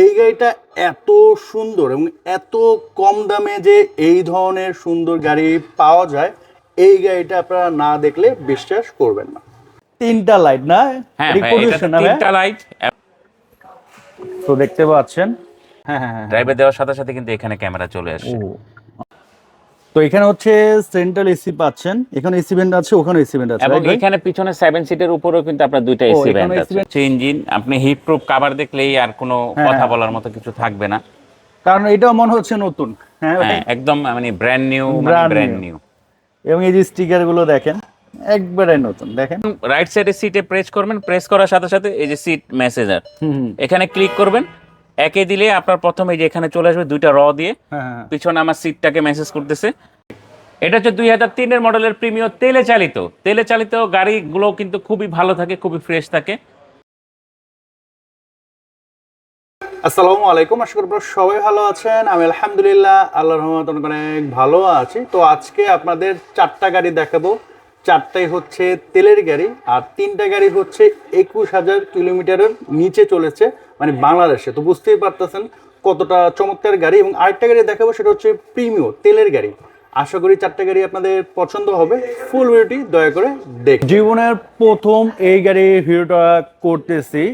এই গাড়িটা এত সুন্দর এবং এত কম দামে যে এই ধরনের সুন্দর গাড়ি পাওয়া যায় এই গাড়িটা আপনারা না দেখলে বিশ্বাস করবেন না। তিনটা লাইট না? হ্যাঁ? তিনটা লাইট তো দেখতে পাচ্ছেন। হ্যাঁ হ্যাঁ ড্রাইভার দেওয়ার সাথে সাথে কিন্তু এখানে ক্যামেরা চলে আসে। তো এখানে হচ্ছে সেন্ট্রাল এসি পাচ্ছেন এখানে এসি ভেন্ট আছে ওখানে এসি ভেন্ট আছে এবং এখানে পিছনে সেভেন সিটের উপরেও কিন্তু আপনার দুইটা এসি AC আছে। ইঞ্জিন আপনি হিট প্রুফ কভার দেখলেই আর কোনো হ্যাঁ, কথা হ্যাঁ। বলার মতো কিছু থাকবে না। কারণ এটাও মনে হচ্ছে নতুন। হ্যাঁ হ্যাঁ একদম মানে brand new Brand brand new এবং এই যে স্টিকারগুলো দেখেন একবারে নতুন দেখেন। রাইট সাইডে সিটে প্রেস করবেন প্রেস করার সাথে সাথে এই যে সিট মেসেজার এখানে ক্লিক করবেন একে দিলে আপনার প্রথমে যে এখানে চলে আসবে দুইটা র দিয়ে। হ্যাঁ হ্যাঁ পিছনে আমার সিটটাকে মেসেজ করতেছে। এটা হচ্ছে দুই হাজার তিনের মডেলের প্রিমিয় তেলে চালিত। তেলে চালিত গাড়িগুলো কিন্তু খুবই ভালো থাকে খুবই ফ্রেশ থাকে। আসসালামু আলাইকুম আশা করি আপনারা সবাই ভালো আছেন। আমি আলহামদুলিল্লাহ আল্লাহ রহমত অনেক ভালো আছি। তো আজকে আপনাদের চারটা গাড়ি দেখাবো। চারটাই হচ্ছে তেলের গাড়ি আর তিনটা গাড়ি হচ্ছে একুশ হাজার কিলোমিটারের নিচে চলেছে মানে বাংলাদেশে। তো বুঝতেই পারতেছেন কতটা চমৎকার গাড়ি এবং আরেকটা গাড়ি দেখাবো, সেটা হচ্ছে প্রিমিয় তেলের গাড়ি। আশা করি চারটা গাড়ি আপনাদের পছন্দ হবে। ফুল ভিডিওটি দয়া করে দেখ জীবনের প্রথম এই গাড়ি ভিডিওটা করতেছি।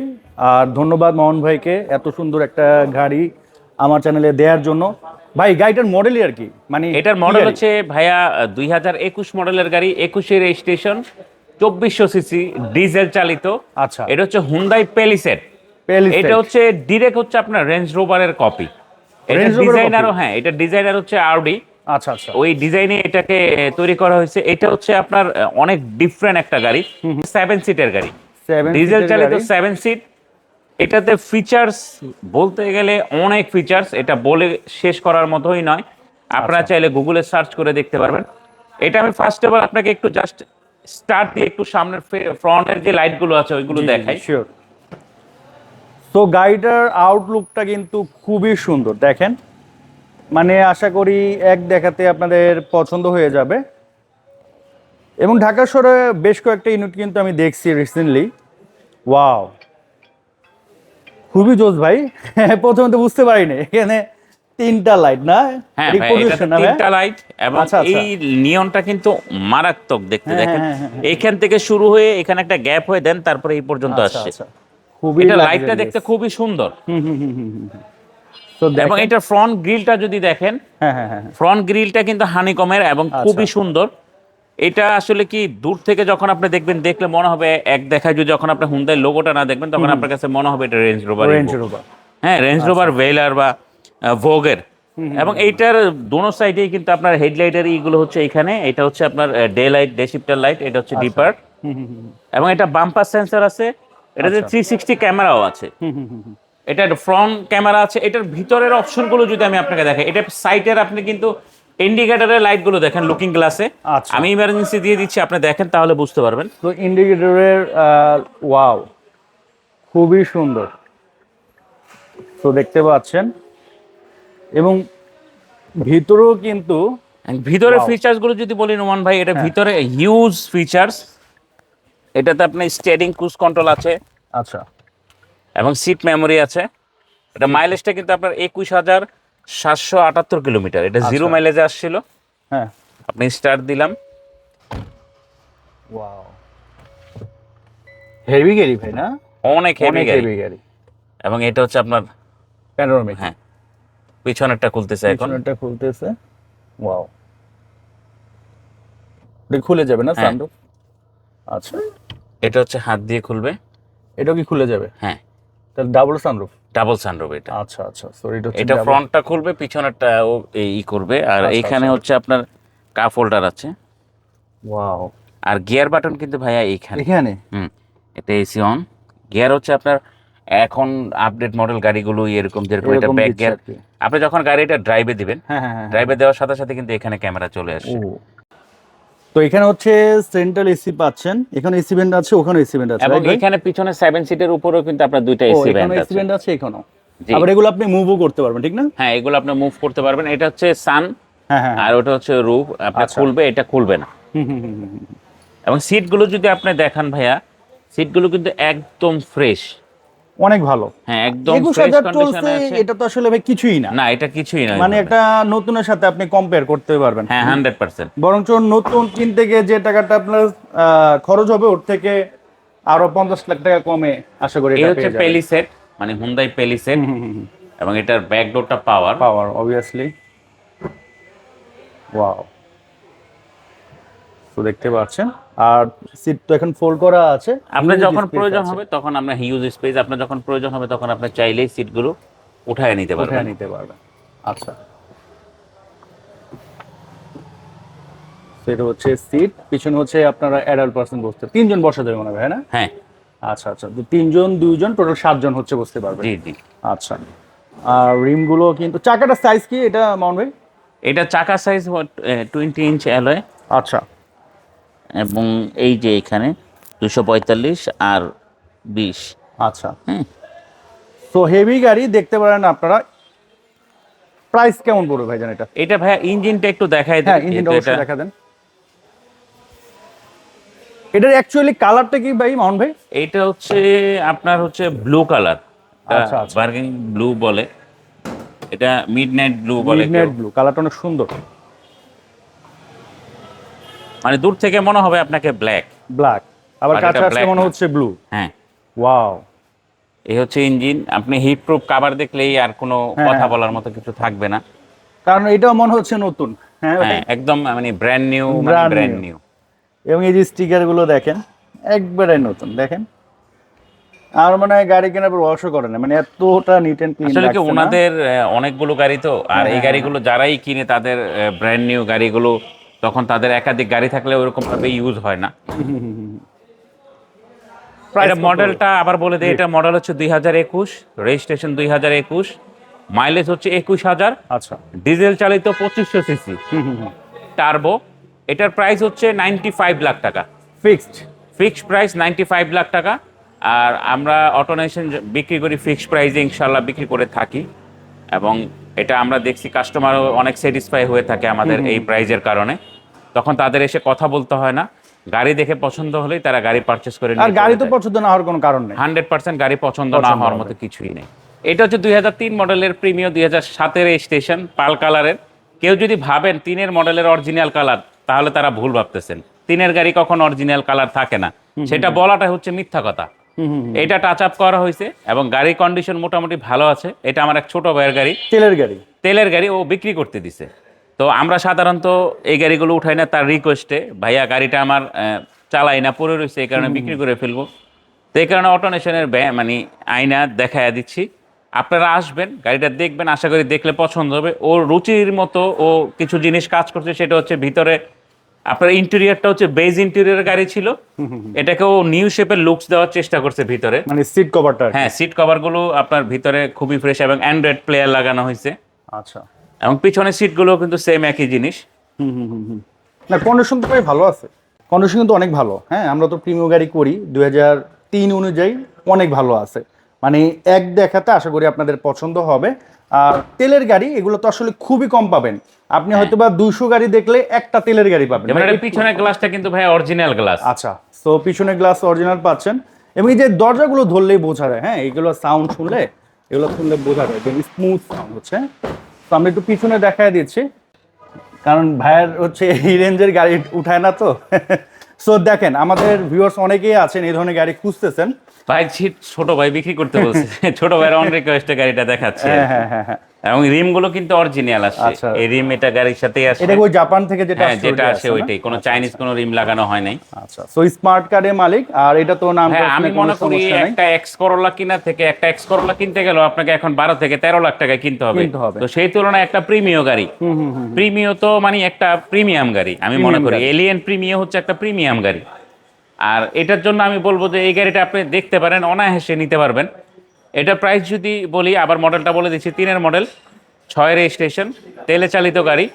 আর ধন্যবাদ মোহন ভাইকে এত সুন্দর একটা গাড়ি আমার চ্যানেলে দেওয়ার জন্য। ভাই গাড়িটার মডেলই আর কি। মানে এটার মডেল? হচ্ছে ভাইয়া দুই হাজার একুশ মডেলের গাড়ি একুশের রেজিস্ট্রেশন চব্বিশশো সিসি ডিজেল চালিত। আচ্ছা। এটা হচ্ছে হুন্দাই পেলিসেট এটা হচ্ছে ডিরেক্ট হচ্ছে আপনার রেঞ্জ রোভারের কপি এটা ডিজাইনারও হ্যাঁ এটা ডিজাইনার হচ্ছে আরডি আচ্ছা আচ্ছা। ওই ডিজাইনে এটাকে তৈরি করা হয়েছে। এটা হচ্ছে আপনার অনেক ডিফারেন্ট একটা গাড়ি। সেভেন সিটের গাড়ি। ডিজেল চালিত সেভেন সিট এটাতে ফিচার্স বলতে গেলে অনেক ফিচার্স এটা বলে শেষ করার মতোই নয়। আপনারা আচ্ছা। চাইলে গুগলে সার্চ করে দেখতে পারবেন। এটা আমি ফার্স্ট অফ অল আপনাকে একটু জাস্ট স্টার্ট দিয়ে একটু সামনের ফ্রন্টের যে লাইটগুলো আছে ওইগুলো দেখাই। শিওর তো গাড়িটার আউটলুকটা কিন্তু খুবই সুন্দর দেখেন। মানে আশা করি এক দেখাতে আপনাদের পছন্দ হয়ে যাবে। এবং ঢাকা শহরে বেশ কয়েকটা ইউনিট কিন্তু আমি দেখছি রিসেন্টলি ওয়াও খুবই জোস ভাই প্রথমে তো বুঝতে পারিনি এখানে তিনটা লাইট না হ্যাঁ? তিনটা লাইট এবং আচ্ছা, আচ্ছা। এই নিয়নটা কিন্তু মারাত্মক দেখতে হ্যাঁ, দেখেন হ্যাঁ, হ্যাঁ। এইখান থেকে শুরু হয়ে এখানে একটা গ্যাপ হয়ে দেন তারপরে এই পর্যন্ত আচ্ছা, আসছে। খুবই এটা লাইটটা দেখতে খুবই সুন্দর এবং এটার ফ্রন্ট গ্রিলটা যদি দেখেন হ্যাঁ। ফ্রন্ট গ্রিলটা কিন্তু হানিকমের এবং। খুবই সুন্দর এটা আসলে কি দূর থেকে যখন আপনি দেখবেন দেখলে মনে হবে এক দেখায় যদি যখন আপনি হুন্দাই লোগোটা না দেখবেন তখন আপনার কাছে মনে হবে এটা রেঞ্জ রোভার রেঞ্জ রোভার হ্যাঁ রেঞ্জ রোভার ভেলার বা ভোগের এবং এইটার দোনো সাইডেই কিন্তু আপনার হেডলাইটের ইগুলো হচ্ছে এখানে। এটা হচ্ছে আপনার day light day shifter light এটা হচ্ছে আচ্ছা। ডিপার এবং এটা বাম্পার সেন্সর আছে। এটাতে আচ্ছা। থ্রি সিক্সটি ক্যামেরাও আছে। এটার ফ্রন্ট ক্যামেরা আছে। এটার ভিতরের অপশনগুলো যদি আমি আপনাকে দেখাই এটা সাইটের আপনি কিন্তু ইন্ডিকেটরের লাইটগুলো দেখেন লুকিং গ্লাসে আচ্ছা। আমি ইমার্জেন্সি দিয়ে দিচ্ছি আপনি দেখেন তাহলে বুঝতে পারবেন। তো ইন্ডিকেটরের ওয়াও খুবই সুন্দর। তো দেখতে পাচ্ছেন। এবং ভিতরেও কিন্তু ভিতরের Wow. ফিচার্সগুলো যদি বলি নোমান ভাই এটা হ্যাঁ। ভিতরে হিউজ ফিচার্স এটাতে আপনার স্টেডিং ক্রুজ কন্ট্রোল আছে। আচ্ছা। এবং সিট মেমোরি আছে। এটা মাইলেজটা কিন্তু আপনার একুশ হাজার। সাতশো আটাত্তর কিলোমিটার। এটা জিরো আচ্ছা। মাইলেজে আসছিল। হ্যাঁ। আপনি স্টার্ট দিলাম। ওয়াও হেভি গাড়ি ভাই না? অনেক হেভি হেভি গাড়ি। এবং এটা হচ্ছে আপনার প্যানোরামিক হ্যাঁ। পিছনেরটা খুলতেছে এখন। পিছনেরটা খুলতেছে। ওয়াও এটা খুলে যাবে না হ্যাঁ। সানরুফ আচ্ছা। এটা হচ্ছে হাত দিয়ে খুলবে। এটাও কি খুলে যাবে? হ্যাঁ। তাহলে ডাবল সানরুফ ডাবল সানরুফ এটা। আচ্ছা আচ্ছা। সরি এটা এটা ফ্রন্টটা খুলবে পিছনেরটা ও ই করবে। আর আচ্ছা, এইখানে আচ্ছা। হচ্ছে আপনার কাপ হোল্ডার আছে। ওয়াও আর গিয়ার বাটন কিন্তু ভাইয়া এইখানে। এখানে? হুম এটা এসি অন গিয়ার হচ্ছে আপনার এখন আপডেট মডেল গাড়িগুলো এরকম যেরকম এটা ব্যাক গিয়ার আপনি যখন গাড়িটা ড্রাইভে দিবেন হ্যাঁ হ্যাঁ হ্যাঁ ড্রাইভে দেওয়ার সাথে সাথে কিন্তু এখানে ক্যামেরা চলে আসে। তো এখানে হচ্ছে সেন্ট্রাল এসি পাচ্ছেন। এখানে এসি ভেন্ট আছে ওখানে এসি ভেন্ট আছে এবং এখানে পিছনে সেভেন সিটের উপরেও কিন্তু আপনার দুইটা এসি এখানেও ব্যান্ড এসি আছে। ভেন্ট আছে এখানেও। আবার এগুলো আপনি মুভও করতে পারবেন ঠিক না? হ্যাঁ এগুলো আপনি মুভ করতে পারবেন। এটা হচ্ছে সান হ্যাঁ হ্যাঁ আর ওটা হচ্ছে রুফ আপনি আচ্ছা। খুলবে এটা খুলবে না। এবং সিটগুলো যদি আপনি দেখান ভাইয়া সিটগুলো কিন্তু একদম ফ্রেশ অনেক ভালো। হ্যাঁ একদম একুশ হাজার চলছে এটা তো আসলে ভাই কিছুই না। না এটা কিছুই না মানে একটা নতুনের সাথে আপনি কম্পেয়ার করতে পারবেন। হ্যাঁ হান্ড্রেড পার্সেন্ট বরঞ্চ নতুন কিনতে গিয়ে যে টাকাটা আপনার খরচ হবে ওর থেকে আরও পঞ্চাশ লাখ টাকা কমে আশা করি এটা হচ্ছে পেলিসেট মানে হুন্দাই পেলিসেট এবং এটার ব্যাকডোরটা পাওয়ার পাওয়ার অবভিয়াসলি ওয়াও দেখতে পাচ্ছেন। আর সিট তো এখন ফোল্ড করা আছে। আপনার যখন প্রয়োজন হবে তখন আপনার হিউজ স্পেস আপনার যখন প্রয়োজন হবে তখন আপনি চাইলেই সিটগুলো উঠায় নিতে পারবেন। উঠায় নিতে পারবেন। আচ্ছা। সেটা হচ্ছে সিট পিছনে হচ্ছে আপনারা অ্যাডাল্ট পার্সন বসতে তিনজন বসা যাবে মনে হয় হ্যাঁ না? হ্যাঁ। আচ্ছা আচ্ছা। তো তিনজন দুইজন টোটাল সাতজন হচ্ছে বসতে পারবে জি জি। আচ্ছা। আর রিমগুলো কিন্তু চাকাটার সাইজ কি এটা মাউন্ট ভাই? এটা চাকা সাইজ টোয়েন্টি ইঞ্চ অ্যালয় আচ্ছা। এবং এই যে এখানে দুশো পঁয়তাল্লিশ আর বিশ। আচ্ছা। হুম তো হেভি গাড়ি দেখতে পারেন আপনারা। প্রাইস কেমন পড়বে ভাইজান এটা? এটা ভাইয়া ইঞ্জিনটা একটু দেখাই হ্যাঁ দিই ইঞ্জিনটা অবশ্যই এটা- দেখা দেন। এটার অ্যাকচুয়ালি কালারটা কি ভাই মাউন্ট ভাই? এটা হচ্ছে আপনার হচ্ছে ব্লু কালার আচ্ছা, আচ্ছা। বার্গেন ব্লু বলে। এটা মিড নাইট ব্লু বলে মিডনাইট কেউ। ব্লু কালারটা অনেক সুন্দর। মানে দূর থেকে মনে হবে আপনাকে ব্ল্যাক ব্ল্যাক আবার কাছে আসলে মনে হচ্ছে ব্লু হ্যাঁ। ওয়াও এই হচ্ছে ইঞ্জিন আপনি হিট প্রুফ কাভার দেখলেই আর কোনো হ্যাঁ, কথা হ্যাঁ। বলার মতো কিছু থাকবে না। কারণ এটাও মনে হচ্ছে নতুন। হ্যাঁ হ্যাঁ একদম মানে ব্র্যান্ড নিউ মানে ব্র্যান্ড। নিউ এবং এই যে স্টিকারগুলো দেখেন একবারে নতুন। দেখেন। আর মানে গাড়ি কেনার পর অবশ্য করে না। মানে এতটা নিট এন্ড ক্লিন আসলে কি ওনাদের অনেকগুলো গাড়ি তো। আর এই হ্যাঁ, গাড়িগুলো যারাই কিনে তাদের ব্র্যান্ড নিউ গাড়িগুলো তখন তাদের একাধিক গাড়ি থাকলে ওরকম ভাবে ইউজ হয় না। এটা মডেলটা আবার বলে দিই এটা মডেল হচ্ছে দুই হাজার একুশ রেজিস্ট্রেশন দুই হাজার একুশ মাইলেজ হচ্ছে একুশ হাজার। আচ্ছা। ডিজেল চালিত পঁচিশশো সিসি টার্বো এটার প্রাইস হচ্ছে নাইনটি ফাইভ লাখ টাকা। Fixed fixed price ninety five lakh টাকা। আর আমরা অটোনেশন বিক্রি করি ফিক্সড প্রাইসে ইনশাল্লাহ বিক্রি করে থাকি। এবং এটা আমরা দেখছি কাস্টমারও অনেক স্যাটিসফাই হয়ে থাকে আমাদের এই প্রাইজের কারণে। তখন তাদের এসে কথা বলতে হয় না। গাড়ি দেখে পছন্দ হলেই তারা গাড়ি পারচেস করে আর গাড়ি তো পছন্দ না হওয়ার কোনো কারণ নেই। হান্ড্রেড পার্সেন্ট গাড়ি পছন্দ না হওয়ার মতো কিছুই নেই। এটা হচ্ছে দুই হাজার তিন মডেলের প্রিমিয়ার দুই হাজার সাতের স্টেশন পাল কালারের। কেউ যদি ভাবেন তিনের মডেলের অরিজিনাল কালার তাহলে তারা ভুল ভাবতেছেন। তিনের গাড়ি কখন অরিজিনাল কালার থাকে না। সেটা বলাটা হচ্ছে মিথ্যা কথা। এটা টাচ আপ করা হয়েছে এবং গাড়ির কন্ডিশন মোটামুটি ভালো আছে। এটা আমার এক ছোট ভাইয়ের গাড়ি। তেলের গাড়ি। তেলের গাড়ি ও বিক্রি করতে দিছে। তো আমরা সাধারণত এই গাড়িগুলো উঠাই না তার রিকোয়েস্টে ভাইয়া গাড়িটা আমার চালাই না পড়ে রয়েছে এই কারণে বিক্রি করে ফেলব। তো এই কারণে অটোনেশনের ব্যয় মানে আয়না দেখাইয়া দিচ্ছি। আপনারা আসবেন গাড়িটা দেখবেন আশা করি দেখলে পছন্দ হবে। ও রুচির মতো ও কিছু জিনিস কাজ করছে সেটা হচ্ছে ভিতরে আপনার ইন্টেরিয়রটা হচ্ছে বেজ ইন্টেরিয়র গাড়ি ছিল। এটাকে ও নিউ শেপের লুকস দেওয়ার চেষ্টা করছে ভিতরে। মানে সিট কভারটা হ্যাঁ সিট কভারগুলো আপনার ভিতরে খুবই ফ্রেশ এবং অ্যান্ড্রয়েড প্লেয়ার লাগানো হয়েছে। আচ্ছা। এবং পিছনের সিটগুলো কিন্তু সেম একই জিনিস। না কন্ডিশন তো ভাই ভালো আছে। কন্ডিশন কিন্তু অনেক ভালো। হ্যাঁ আমরা তো প্রিমিয়াম গাড়ি করি। দুই হাজার তিন অনুযায়ী অনেক ভালো আছে। মানে এক দেখাতে আশা করি আপনাদের পছন্দ হবে। আর তেলের গাড়ি এগুলো তো আসলে খুবই কম পাবেন। আপনি হয়তো বা দুইশো গাড়ি দেখলে একটা তেলের গাড়ি পাবেন। পিছনের গ্লাসটা কিন্তু ভাই অরিজিনাল গ্লাস আচ্ছা তো পিছনে গ্লাস অরিজিনাল পাচ্ছেন। এবং এই যে দরজাগুলো ধরলেই বোঝা যায় হ্যাঁ এগুলো সাউন্ড শুনলে এগুলো শুনলে বোঝা যায় একদম স্মুথ সাউন্ড হচ্ছে। তো আমি একটু পিছনে দেখায় দিচ্ছি কারণ ভাইয়ের হচ্ছে এই রেঞ্জের গাড়ি উঠায় না তো। সো দেখেন আমাদের ভিউয়ার্স অনেকেই আছেন এই ধরনের গাড়ি খুঁজতেছেন। ভাই ছোট ভাই বিক্রি করতে বলছে। ছোট ভাইয়ের অন রিকোয়েস্টে গাড়িটা দেখাচ্ছে। হ্যাঁ হ্যাঁ হ্যাঁ হ্যাঁ। এবং রিমগুলো কিন্তু অরিজিনাল আসছে আচ্ছা। এই রিম এটা গাড়ির সাথেই আসে। এটা ওই জাপান থেকে যেটা হ্যাঁ আসছে যেটা আসে ওইটাই। কোনো চাইনিজ কোনো রিম লাগানো হয় নাই। আচ্ছা সো স্মার্ট কার্ডের মালিক আর এটা তো নাম হ্যাঁ আমি মনে করি একটা এক্স করোলা কিনা থেকে একটা এক্স করোলা কিনতে গেলেও আপনাকে এখন বারো থেকে তেরো লাখ টাকায় কিনতে হবে। তো সেই তুলনায় একটা প্রিমিয় গাড়ি। প্রিমিয় তো মানে একটা প্রিমিয়াম গাড়ি আমি মনে করি। এলিয়েন প্রিমিয় হচ্ছে একটা প্রিমিয়াম গাড়ি। আর এটার জন্য আমি বলব যে এই গাড়িটা আপনি দেখতে পারেন অনায়াসে নিতে পারবেন। এটা প্রাইস যদি বলি আবার মডেলটা বলে দিচ্ছি তিনের মডেল ছয় রেজিস্ট্রেশন তেলে চালিত গাড়ি।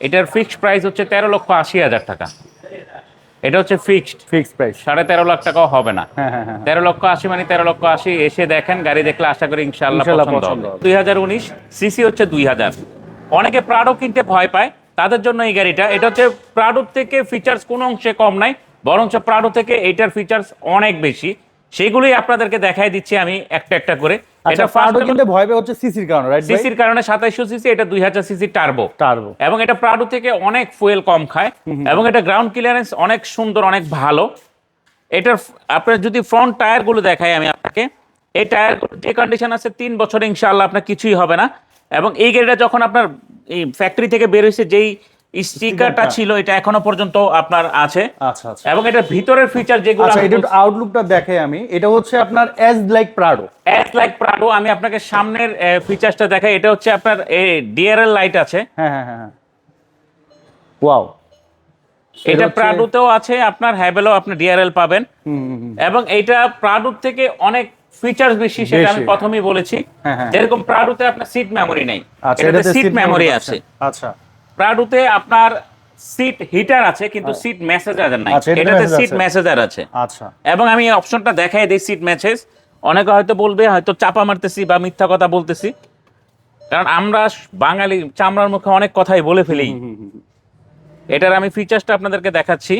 এটার ফিক্সড প্রাইস হচ্ছে তেরো লক্ষ আশি হাজার টাকা। এটা হচ্ছে ফিক্সড ফিক্সড প্রাইস সাড়ে তেরো লাখ টাকাও হবে না। হ্যাঁ হ্যাঁ হ্যাঁ। তেরো লক্ষ আশি মানে তেরো লক্ষ আশি এসে দেখেন গাড়ি দেখলে আশা করি ইনশাল্লাহ পছন্দ হবে। দুই হাজার উনিশ সিসি হচ্ছে দুই হাজার। অনেকে প্রাডো কিনতে ভয় পায় তাদের জন্য এই গাড়িটা। এটা হচ্ছে প্রাডোর থেকে ফিচার্স কোনো অংশে কম নাই বরঞ্চ প্রাডো থেকে এটার ফিচার্স অনেক বেশি। সেগুলোই আপনাদেরকে দেখাই দিচ্ছি আমি একটা একটা করে। আচ্ছা এটা প্রাডো কিন্তু ভয় পেয়ে হচ্ছে সিসির কারণে রাইট সিসির কারণে সাতাইশশো সিসি এটা দুই হাজার সিসি টার্বো টার্বো এবং এটা প্রাডো থেকে অনেক ফুয়েল কম খায় এবং এটা গ্রাউন্ড ক্লিয়ারেন্স অনেক সুন্দর অনেক ভালো। এটার আপনার যদি ফ্রন্ট টায়ারগুলো দেখাই আমি আপনাকে এই টায়ার যে কন্ডিশন আছে তিন বছর ইনশাআল্লাহ আপনার কিছুই হবে না। এবং এই গাড়িটা যখন আপনার এই ফ্যাক্টরি থেকে বের হয়েছে যেই স্টিকারটা ছিল এটা এখনও পর্যন্ত আপনার আছে। আচ্ছা আচ্ছা। এবং এটার ভিতরের ফিচার যেগুলো আচ্ছা এটা আউটলুকটা দেখে আমি। এটা হচ্ছে আপনার as like Prado as like Prado আমি আপনাকে সামনের ফিচারসটা দেখাই। এটা হচ্ছে আপনার ডিআরএল লাইট আছে। হ্যাঁ হ্যাঁ হ্যাঁ ওয়াও এটা প্রাডোতেও আছে আপনার হ্যাভেলও আপনি ডিআরএল পাবেন। এবং এইটা প্রাডুর থেকে অনেক ফিচার্স বেশি সেটা আমি প্রথমেই বলেছি। হ্যাঁ, হ্যাঁ। যেরকম প্রাডুতে আপনার সিট মেমোরি নেই। আচ্ছা এটাতে সিট মেমোরি আছে। আচ্ছা। প্রাডুতে আপনার সিট হিটার আছে কিন্তু সিট মেসেজার নাই। আচ্ছা, এটাতে সিট। মেসেজার আছে। আচ্ছা। এবং আমি এই অপশনটা দেখাই দিই সিট মেসেজ অনেকে হয়তো বলবে হয়তো চাপা মারতেছি বা মিথ্যা কথা বলতেছি। কারণ আমরা বাঙালি চামড়ার মুখে অনেক কথাই বলে ফেলি। এটার আমি ফিচার্সটা আপনাদেরকে দেখাচ্ছি।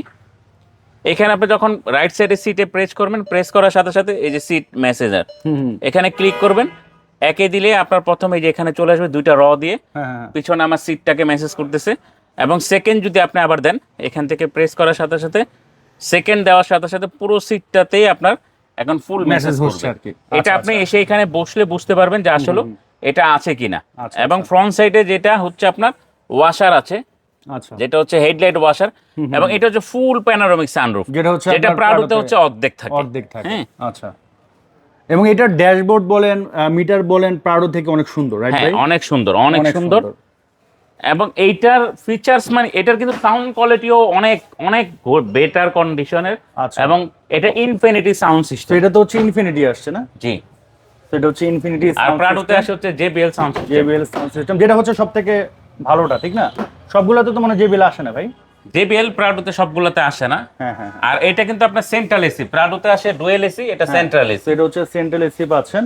এখানে আপনি যখন রাইট সাইডে সিটে প্রেস করবেন প্রেস করার সাথে সাথে এই যে সিট মেসেজার এখানে ক্লিক করবেন। একে দিলে আপনার প্রথমে যে এখানে চলে আসবে দুইটা র দিয়ে হ্যাঁ হ্যাঁ পিছনে আমার সিটটাকে মেসেজ করতেছে। এবং সেকেন্ড যদি আপনি আবার দেন এখান থেকে প্রেস করার সাথে সাথে সেকেন্ড দেওয়ার সাথে সাথে পুরো সিটটাতেই আপনার এখন ফুল মেসেজ হচ্ছে আর কি। এটা আচ্ছা, আপনি এসে এখানে বসলে বুঝতে পারবেন যে আসলে এটা আছে কিনা। আচ্ছা, এবং ফ্রন্ট সাইডে যেটা হচ্ছে আপনার ওয়াশার আছে আচ্ছা। যেটা হচ্ছে হেডলাইট ওয়াশার এবং এটা হচ্ছে ফুল প্যানোরামিক সানরুফ যেটা হচ্ছে যেটা আপনার হচ্ছে অর্ধেক থাকে। অর্ধেক থাকে। হ্যাঁ। আচ্ছা। এবং এটার ড্যাশবোর্ড বলেন মিটার বলেন প্রাডো থেকে অনেক সুন্দর রাইট হ্যাঁ ভাই? অনেক সুন্দর অনেক সুন্দর। এবং এইটার ফিচার্স মানে এটার কিন্তু সাউন্ড কোয়ালিটিও অনেক অনেক বেটার কন্ডিশনের আচ্ছা। এবং এটা ইনফিনিটি সাউন্ড সিস্টেম এটা তো হচ্ছে ইনফিনিটি আসছে না? জি। এটা হচ্ছে ইনফিনিটি আর প্রাডোতে আসে হচ্ছে JBL sound JBL sound system যেটা হচ্ছে সব থেকে ভালোটা ঠিক না? সবগুলোতে তো মানে জেবিএল আসে না ভাই? জেবিএল প্রাডোতে সবগুলোতে আসে না। হ্যাঁ হ্যাঁ আর এটা কিন্তু আপনার সেন্ট্রাল এসি প্রাডোতে আসে ডুয়েল এসি এটা সেন্ট্রাল এসি এটা হচ্ছে সেন্ট্রাল এসি পাচ্ছেন।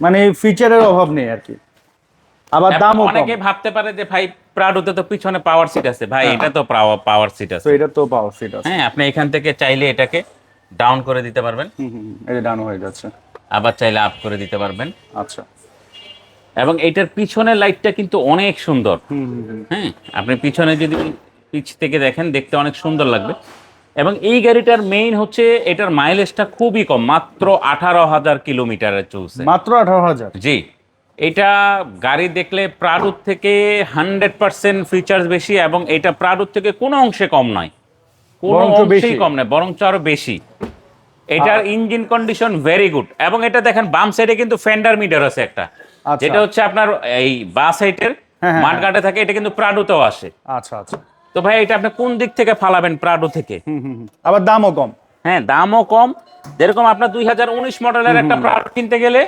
মানে ফিচারের অভাব নেই আর কি। আবার দামও কম। অনেকে ভাবতে পারে যে ভাই প্রাডোতে তো পিছনে পাওয়ার সিট আছে। ভাই এটা তো পাওয়ার সিট তো আছে। এটা তো পাওয়ার সিট আছে। হ্যাঁ আপনি এখান থেকে চাইলে এটাকে ডাউন করে দিতে পারবেন। এটা ডাউন হয়ে যাচ্ছে। আবার চাইলে আপ করে দিতে পারবেন। আচ্ছা। এবং এটার পিছনের লাইটটা কিন্তু অনেক সুন্দর। হ্যাঁ আপনি পিছনে যদি পিছ থেকে দেখেন দেখতে অনেক সুন্দর লাগবে। এবং এই গাড়িটার মেইন হচ্ছে এটার মাইলেজটা খুবই কম মাত্র আঠারো হাজার কিলোমিটারের চলছে। মাত্র আঠারো হাজার? জি। এটা গাড়ি দেখলে প্রাডুর থেকে হান্ড্রেড পার্সেন্ট ফিচার্স বেশি এবং এটা প্রাডুর থেকে কোনো অংশে কম নয়। কোনো অংশেই কম নয় বরঞ্চ আরও বেশি। এটার ইঞ্জিন কন্ডিশন ভেরি গুড এবং এটা দেখেন বাম সাইডে কিন্তু ফেন্ডার মিটার আছে একটা। আচ্ছা। যেটা হচ্ছে আপনার এই বা সাইডের হ্যাঁ, হ্যাঁ, মাঠঘাটে থাকে এটা কিন্তু প্রাডুতেও আসে। আচ্ছা আচ্ছা। তো ভাই এটা আপনি কোন দিক থেকে ফালাবেন? প্রাডো থেকে। আবার দামও কম। হ্যাঁ দামও কম। যেরকম আপনার দুই হাজার উনিশ মডেলের একটা প্রোডাক্ট কিনতে গেলে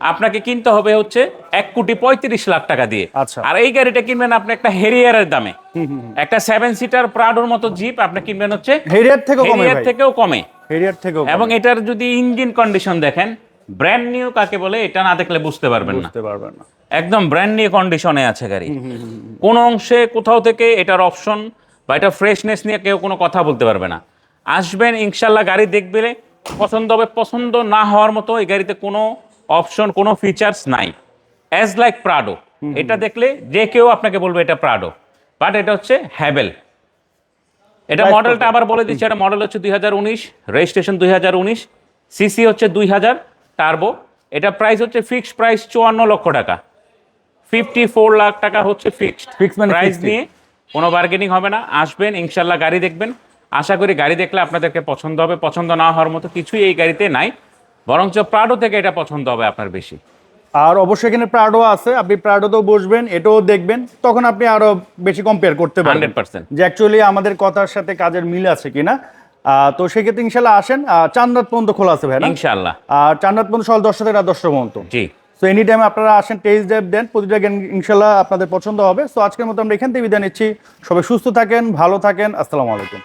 আপনাকে কিনতে হবে হচ্ছে এক কোটি পঁয়ত্রিশ লাখ টাকা দিয়ে। আচ্ছা। আর এই গাড়িটা কিনবেন আপনি একটা হেরিয়ারের দামে। একটা সেভেন সিটার প্রাডোর মতো জিপ আপনি কিনবেন হচ্ছে হেরিয়ার থেকেও কমে হেরিয়ার থেকেও কমে। হেরিয়ার থেকেও কমে। এবং এটার যদি ইঞ্জিন কন্ডিশন দেখেন ব্র্যান্ড নিউ কাকে বলে এটা না দেখলে বুঝতে পারবেন না। বুঝতে পারবেন না। একদম ব্র্যান্ড নিউ কন্ডিশনে আছে গাড়ি। কোন অংশে কোথাও থেকে এটার অপশন বা এটা ফ্রেশনেস নিয়ে কেউ কোনো কথা বলতে পারবে না। আসবেন ইনশাল্লাহ গাড়ি দেখবে পছন্দ হবে পছন্দ না হওয়ার মতো এই গাড়িতে কোনো অপশন কোনো ফিচার্স নাই। অ্যাজ লাইক প্রাডো এটা দেখলে যে কেউ আপনাকে বলবে এটা প্রাডো বাট এটা হচ্ছে হ্যাভেল এটা মডেলটা আবার বলে দিচ্ছি এটা মডেল হচ্ছে দুই হাজার উনিশ রেজিস্ট্রেশন দুই হাজার উনিশ সিসি হচ্ছে দুই হাজার টার্বো এটা প্রাইস হচ্ছে ফিক্সড প্রাইস চুয়ান্ন লক্ষ টাকা। ফিফটি ফোর লাখ টাকা হচ্ছে ফিক্সড ফিক্সড মানে প্রাইস নিয়ে কোনো বার্গেনিং হবে না। আসবেন ইনশাল্লাহ গাড়ি দেখবেন। আশা করি গাড়ি দেখলে আপনাদেরকে পছন্দ হবে। পছন্দ না হওয়ার মতো কিছুই এই গাড়িতে নাই। বরঞ্চ প্রাডো থেকে এটা পছন্দ হবে আপনার বেশি। আর অবশ্যই এখানে প্রাডো আছে। আপনি প্রাডোতেও বসবেন এটাও দেখবেন। তখন আপনি আরও বেশি কম্পেয়ার করতে পারবেন। হান্ড্রেড পার্সেন্ট যে অ্যাকচুয়ালি আমাদের কথার সাথে কাজের মিল আছে কিনা। তো সেই ক্ষেত্রে ইনশাল্লাহ আসেন। চান্দাত পর্যন্ত খোলা আছে ভাই ইনশাল্লাহ। আর চাঁদরাত পর্যন্ত সকাল দশটা থেকে রাত দশটা পর্যন্ত। জি। সো এনি টাইম আপনারা আসেন টেস্ট ড্রাইভ দেন প্রতিটা গেম ইনশাল্লাহ আপনাদের পছন্দ হবে। সো আজকের মতো আমরা এখান থেকে বিদায় নিচ্ছি। সবাই সুস্থ থাকেন ভালো থাকেন। আসসালামু আলাইকুম।